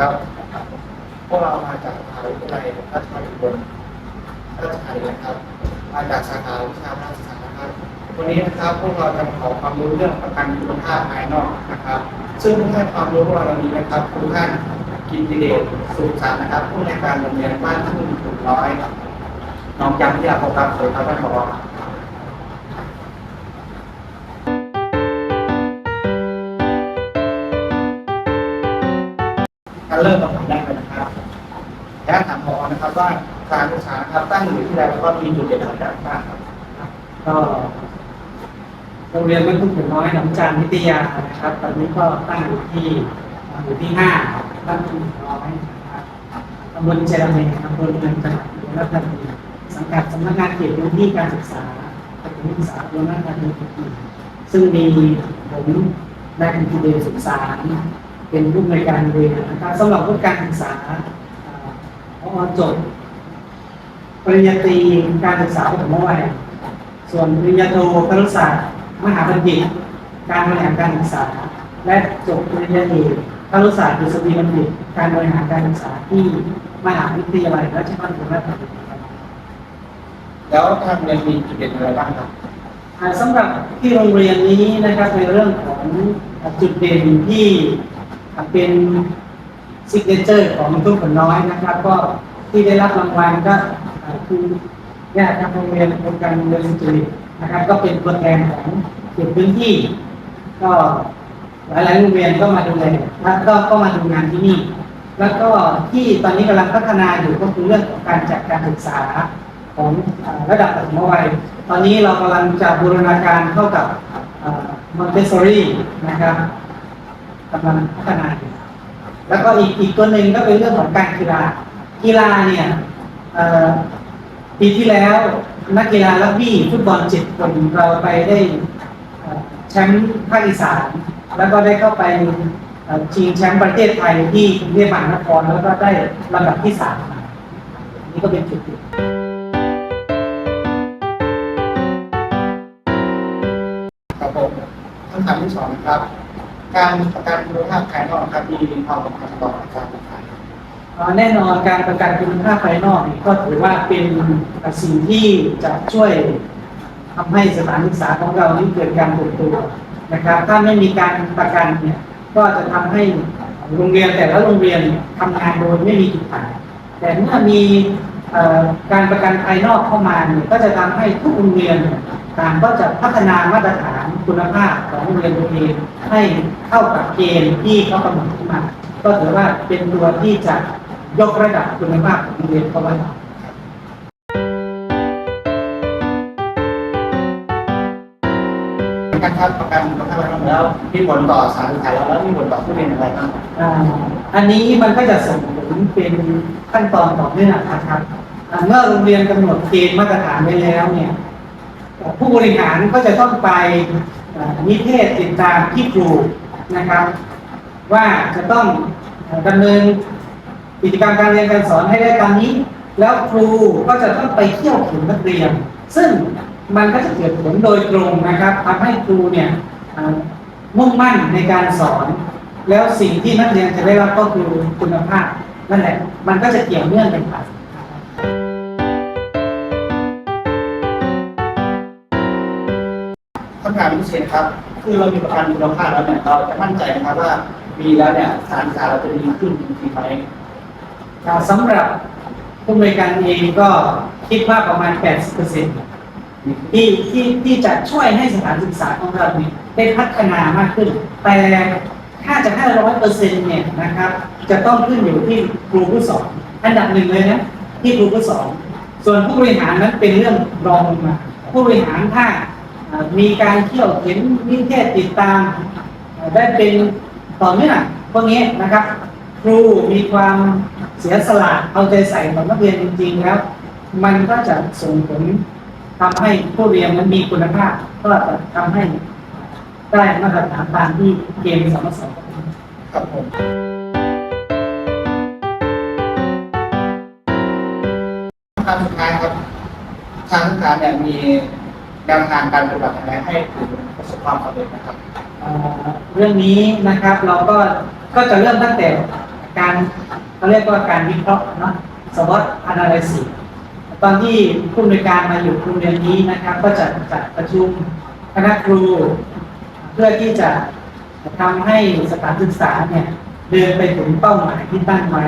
ครับ พวกเรามาจากมหาวิทยาลัยราชภัฏอุบลราชธานีนะครับ มาจากสาขาวิชาการศึกษานะครับ วันนี้นะครับพวกเราจะขอความรู้เรื่องประกันคุณภาพภายนอกนะครับ ซึ่งผู้ให้ความรู้พวกเราวันนี้นะครับคุณท่านกินติเดชสุขสันต์นะครับ ผู้ในการโรงเรียนบ้านทุ่งถูกร้อยน้องจำที่อยากพบครับสวัสดีครับท่านผอ การเริ่มคำถามแรกเลยนะครับและถามพอนะครับว่าการศึกษานะครับตั้งอยู่ที่ใดแล้วก็มีจุดเด่นอะไรบ้างครับก็โรงเรียนบ้านทุ่งขุนน้อยหนองจานวิทยานะครับ ตอนนี้ก็ตั้งอยู่ที่หมู่ที่ห้าบ้านทุ่งขุนน้อยนะครับตำบลเจรเมอำเภอเมืองจังหวัดอุบลราชธานีสังกัดสำนักงานเขตพื้นที่การศึกษาประถมศึกษาอุบลราชธานีซึ่งมีผมได้คุณครูเดชศึกษา เป็นผู้ในวยการเรียนนะครับสำหรับผู้การศึกษาอ่าพอจบปริญญาตรีการศึกษาปฐมวัยส่วนปริญญาโทครุศาสตร์มหาบัณฑิต การบริหารการศึกษา และจบปริญญาเอกครุศาสตร์ดุษฎีบัณฑิต การบริหารการศึกษาที่มหาวิทยาลัยราชภัฏอุบลราชธานีครับแล้วทางเรียนมีจุดเด่นอะไรบ้างครับอ่าสำหรับที่โรงเรียนนี้นะครับในเรื่องของจุดเด่นที่ เป็นซิกเนเจอร์ของทุกคนน้อยนะครับ ก็ที่ได้รับรางวัลก็คือเนี่ยครับโรงเรียนโครงการโรงเรียนสตรีนะครับ ก็เป็นตัวแทนของเขตพื้นที่ ก็หลายๆโรงเรียนก็มาดูแลแล้วก็ก็มาดูงานที่นี่ แล้วก็ที่ตอนนี้กำลังพัฒนาอยู่ก็คือเรื่องของการจัดการศึกษาของระดับปฐมวัย ตอนนี้เรากำลังจะบูรณาการเข้ากับมอนเตสซอรี่นะครับ กำลังพัฒนาอยู่แล้วก็อีกอีกตัวหนึ่งก็เป็นเรื่องของการกีฬากีฬาเนี่ยปีที่แล้วนักกีฬาลักบี้ฟุตบอลเจ็ดคนเราไปได้แชมป์ภาคอีสานแล้วก็ได้เข้าไปชิงแชมป์ประเทศไทยที่กรุงเทพมหานครแล้วก็ได้ลำดับที่สามนี่ก็เป็นจุดเด่นครับผมคำถามที่สองนะครับ การประกันคุณภาพภายนอกครับมีความสำคัญต่อการศึกษาเอ่อแน่นอนการประกันคุณภาพภายนอกก็ถือว่าเป็นสิ่งที่จะช่วยทำให้สถานศึกษาของเรานี่เกิดการเติบโตนะครับ ถ้าไม่มีการประกันเนี่ยก็จะทำให้โรงเรียนแต่ละโรงเรียนทำงานโดยไม่มีจุดขายแต่เมื่อมีการประกันภายนอกเข้ามาเนี่ยก็จะทำให้ทุกโรงเรียนต่างก็จะพัฒนามาตรฐาน คุณภาพของโรงเรียนตัวเองให้เข้ากับเกณฑ์ที่เขากำหนดขึ้นมา ก็ถือว่าเป็นตัวที่จะยกระดับคุณภาพของโรงเรียนเข้าไว้การคัดประกันคุณภาพภายนอกแล้วมีผลต่อสถารศึกษาแล้วแล้วมีผลต่อผู้เรียนอะไรบ้างครับอ่าอันนี้มันก็จะส่งผลเป็นขั้นตอนต่อเนื่องนะครับอ่าเมื่อโรงเรียนกำหนดเกณฑ์มาตรฐานไว้แล้วเนี่ยเอ่อผู้บริหารก็จะต้องไปเอ่อ นิเทศติดตามที่ครูนะครับ ว่าจะต้องเอ่อดำเนินกิจกรรมการเรียนการสอนให้ได้ตามนี้ แล้วครูก็จะต้องไปเที่ยวเข็นนักเรียน ซึ่งมันก็จะเกิดผลโดยตรงนะครับทำให้ครูเนี่ยมุ่งมั่นในการสอน แล้วสิ่งที่นักเรียนจะได้รับก็คือคุณภาพนั่นแหละ มันก็จะเกี่ยวเนื่องกันไป คำถามพิเศษครับ คือเรามีประกันคุณภาพแล้วเนี่ยเราจะมั่นใจนะครับว่ามีแล้วเนี่ยสารศึกษาเราจะดีขึ้นจริงๆไหมสำหรับผู้บริการเองก็คิดว่าประมาณ 80%ที่ที่ที่จะช่วยให้สถานศึกษาของเราเนี่ยได้พัฒนามากขึ้น แต่ถ้าจะให้ร้อยเปอร์เซ็นต์เนี่ยนะครับ จะต้องขึ้นอยู่ที่ครูผู้สอนอันดับหนึ่งเลยนะที่ครูผู้สอนส่วนผู้บริหารนั้นเป็นเรื่องรองลงมาผู้บริหารถ้า มีการเที่ยวเห็นนิเทศติดตาม ได้เป็นต่อเนื่องพวกนี้นะครับ ครูมีความเสียสละเอาใจใส่ต่อนักเรียนจริงๆแล้ว มันก็จะส่งผลทำให้ผู้เรียนนั้นมีคุณภาพ ก็จะทำให้ได้มาตรฐานตามที่เกณฑ์สมสอนครับผมคำสุดท้ายครับทางศึกษาเนี่ยมี แนวทางการปฏิบัติอะไรให้ถึงประสบความสำเร็จนะครับ เอ่อเรื่องนี้นะครับเราก็ก็จะเริ่มตั้งแต่การเขาเรียกว่าการวิเคราะห์เนาะสวอตอนาลิซิสตอนที่ผู้อำนวยการมาอยู่โรงเรียนนี้นะครับ ก็จะจัดประชุมคณะครู เพื่อที่จะทำให้สถานศึกษาเนี่ยเดินไปถึงเป้าหมายที่ตั้งไว้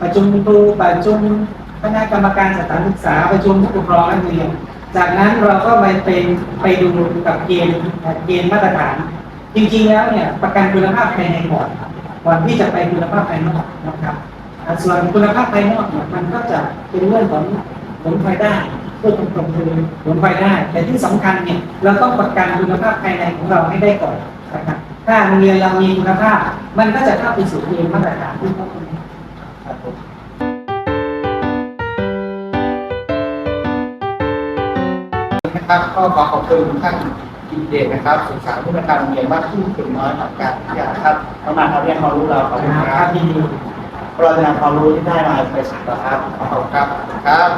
ประชุมครูประชุมคณะกรรมการสถานศึกษาประชุมผู้ปกครองนักเรียน จากนั้นเราก็ไปเป็นไปดูกับเกณฑ์เกณฑ์มาตรฐาน จริงๆแล้วเนี่ยประกันคุณภาพภายในก่อนก่อนที่จะไปคุณภาพภายนอกนะครับอ่าส่วนคุณภาพภายนอกเนี่ยมันก็จะเป็นเรื่องของผลพลอยได้พูดตรงๆคือผลพลอยได้ แต่ที่สำคัญเนี่ยเราต้องประกันคุณภาพภายในของเราให้ได้ก่อนนะครับถ้าโรงเรียนเรามีคุณภาพ มันก็จะเข้าไปสู่เกณฑ์มาตรฐานที่เขากำหนดครับผม นะครับก็ขอขอบคุณท่านกินเดชนะครับศึกษาผู้ประการโรงเรียนบ้านทุ่งถึงน้อยของการวิทยาครับประมาณเขาเรียนความรู้เราขอบคุณคครัรับบยินดีเราจะนำความรู้ที่ได้มาไปศึกษาครับขอบคุณครับครับ